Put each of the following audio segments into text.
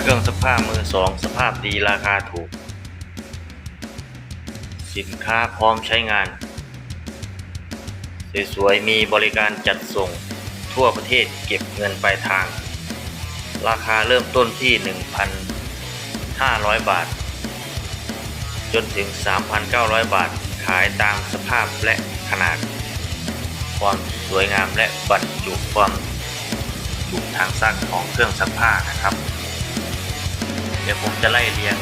เครื่องซักผ้ามือสองสภาพดีราคาถูก สินค้าพร้อมใช้งาน สวยๆ มีบริการจัดส่งทั่วประเทศเก็บเงินปลายทาง ราคาเริ่มต้นที่ 1,500 บาท จนถึง 3,900 บาทขายตามสภาพและขนาด ความสวยงามและบรรจุความจุทางซักของเครื่องซักผ้านะครับ ดี๋ยวผมจะไล่เรียง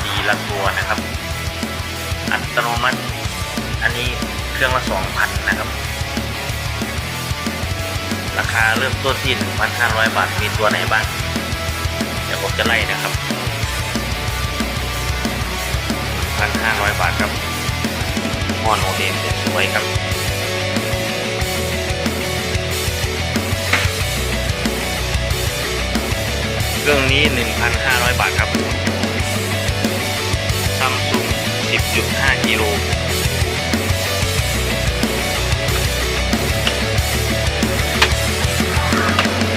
ทีละตัวนะครับ อัตโนมัติ อันนี้เครื่องละ2,000นะครับ ราคาเริ่มต้นที่ 1,500 บาทมีตัวไหนบ้าง เดี๋ยวผมจะไล่นะครับ 1,500 บาทครับมอนโอเดมสวยครับ รื่องนี้ 1,500 บาทครับซัมซุง10.5 กิโล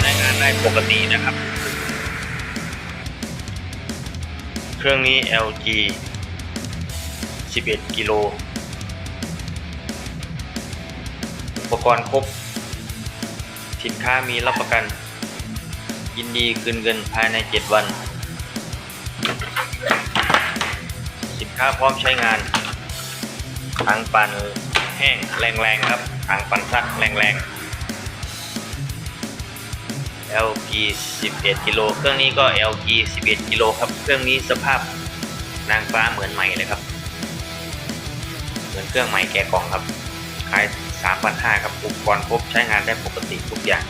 ใช้งานได้ปกตินะครับ เครื่องนี้ LG 11 กิโล อุปกรณ์ครบ สินค้ามีรับประกัน ยินดีคืนเงินภายใน 7 วัน สินค้าพร้อมใช้งานถังปั่นแห้งแรงๆครับถังปั่นซักแรงๆ LG 11กิโลเครื่องนี้ก็ LG 11กิโลครับ เครื่องนี้สภาพนางฟ้าเหมือนใหม่เลยครับ เหมือนเครื่องใหม่แกะกล่องครับ ขาย 3,500 ครับ อุปกรณ์ครบใช้งานได้ปกติทุกอย่าง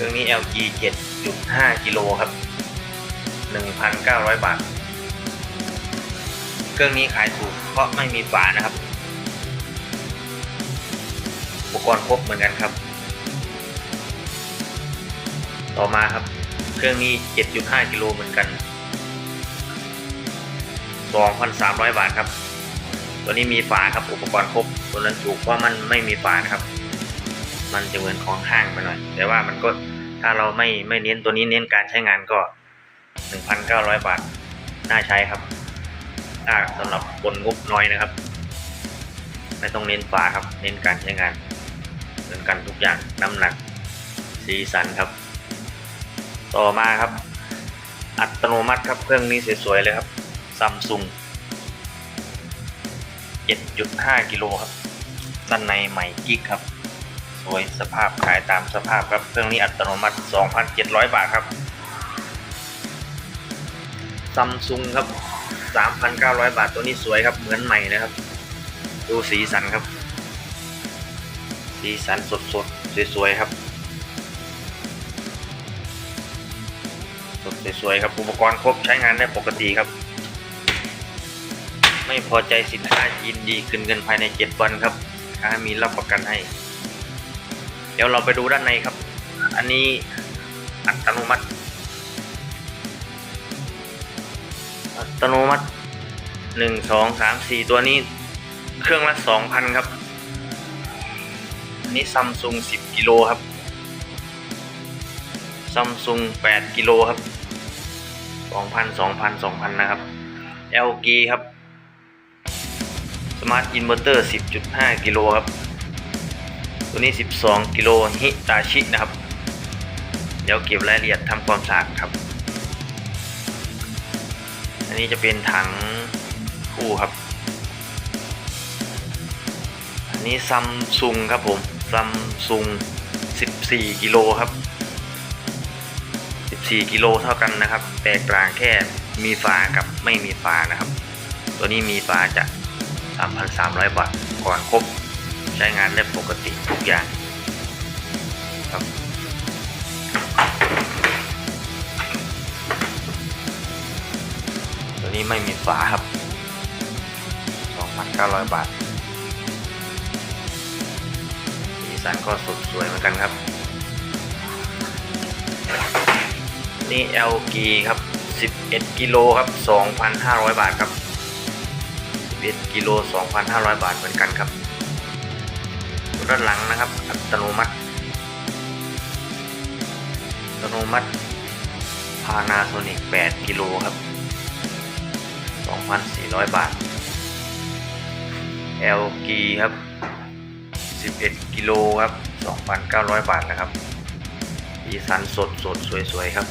เครื่องนี้ LG 7.5 กิโลครับ 1,900 บาท เครื่องนี้ขายถูกเพราะไม่มีฝานะครับ อุปกรณ์ครบเหมือนกันครับ ต่อมาครับ เครื่องนี้ 7.5 กิโลเหมือนกัน 2,300 บาทครับ ตัวนี้มีฝาครับ อุปกรณ์ครบ ตัวนั้นถูกเพราะมันไม่มีฝานะครับ มันจะเหมือนของห้างไปหน่อย แต่ว่ามันก็ถ้าเราไม่ไม่เน้นตัวนี้เน้นการใช้งานก็ 1,900 บาท น่าใช้ครับถ้าสำหรับคนงบน้อยนะครับ ไม่ต้องเน้นฝาครับ เน้นการใช้งานเหมือนกันทุกอย่างน้ำหนัก สีสันครับ ต่อมาครับ อัตโนมัติครับเครื่องนี้สวยๆเลยครับซัมซุง7.5 กิโลครับด้านในใหม่กิ๊กครับ สวยสภาพขายตามสภาพครับ เครื่องนี้อัตโนมัติ 2,700 บาทครับซัมซุงครับ 3,900 บาทตัวนี้สวยครับ เหมือนใหม่นะครับ ดูสีสันครับ สีสันสดสดๆสวยๆครับ สดสวยๆครับ อุปกรณ์ครบใช้งานได้ปกติครับ ไม่พอใจสินค้ายินดีคืนเงินภายใน 7 วันครับค้ามีรับประกันให้ ดี๋ยวเราไปดูด้านในครับ อันนี้อัตโนมัติ อัตโนมัติหนึ่งสองสามสี่ตัวนี้เครื่องละสองพันครับ อันนี้ซัมซุงสิบกิโลครับซัมซุงแปดกิโลครับสองพันสองพันสองพันนะครับ LG ครับสมาร์ทอินเวอร์เตอร์สิบจุดห้ากิโลครับ ตัวนี้ 12 กิโลฮิตาชินะครับ เดี๋ยวเก็บรายละเอียดทำความสะอาดครับ อันนี้จะเป็นถังคู่ครับ อันนี้ซัมซุงครับผมซัมซุง 14 กิโลครับ 14 กิโลเท่ากันนะครับ แตกต่างแค่มีฝากับไม่มีฝานะครับ ตัวนี้มีฝาจะ 3,300 บาทก่อนครบใช้งานได้ กติทุกอย่างครับตัวนี้ไม่มีฝาครับ 2,900 บาทสีสันก็สดสวยเหมือนกันครับ นี่ LG ครับ 11 กิโลครับ 2,500 บาทครับ 11 กิโล 2,500 บาทเหมือนกันครับ ด้านหลังนะครับ อัตโนมัติอัตโนมัติ Panasonic 8กิโลครับ 2,400 บาท LG ครับ 11กิโลครับ 2,900 บาทนะครับสีสันสดสดสวยๆครับ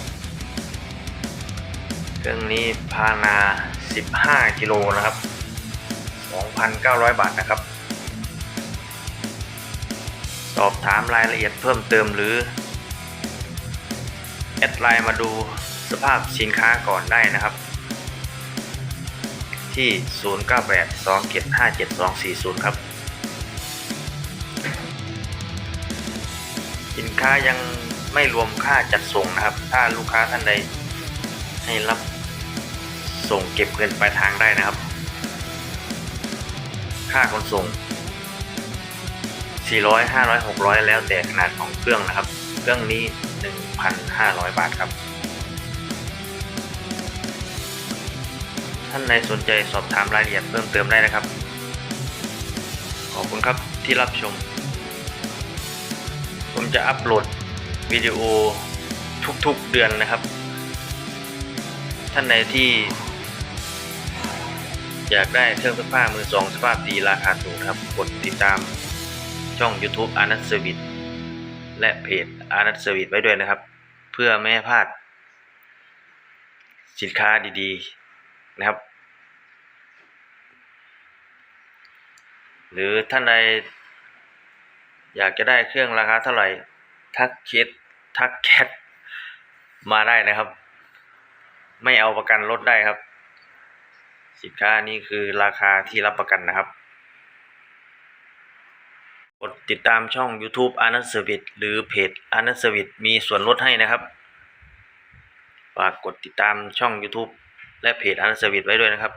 เครื่องนี้พานา 15 กิโลนะครับ 2,900 บาทนะครับ สอบถามรายละเอียดเพิ่มเติมหรือ แอดไลน์มาดูสภาพสินค้าก่อนได้นะครับ ที่ 0982757240 ครับ สินค้ายังไม่รวมค่าจัดส่งนะครับ ถ้าลูกค้าท่านใดให้รับส่งเก็บเงินปลายทางได้นะครับ ค่าขนส่ง 400 500 600 แล้วแต่ขนาดของเครื่องนะครับ เครื่องนี้ 1,500 บาทครับ ท่านใดสนใจสอบถามรายละเอียดเพิ่มเติมได้นะครับ ขอบคุณครับที่รับชม ผมจะอัปโหลดวิดีโอทุกๆเดือนนะครับ ท่านใดที่อยากได้เครื่องซักผ้ามือสองสภาพดีราคาถูกครับ กดติดตาม ช่อง YouTube อานัทเซอร์วิสและเพจอานัทเซอร์วิสไว้ด้วยนะครับ เพื่อไม่ให้พลาด สินค้าดีๆนะครับ หรือท่านใดอยากจะได้เครื่องราคาเท่าไหร่ ทักเคสทักแคทมาได้นะครับ ไม่เอาประกันลดได้ครับ สินค้านี้คือราคาที่รับประกันนะครับ ดติดตามช่อง YouTube อานันเซอร์วิสหรือเพจอานันเซอร์วิสมีส่วนลดให้นะครับฝากกดติดตามช่อง YouTube และเพจอานันเซอร์วิสไว้ด้วยนะครับ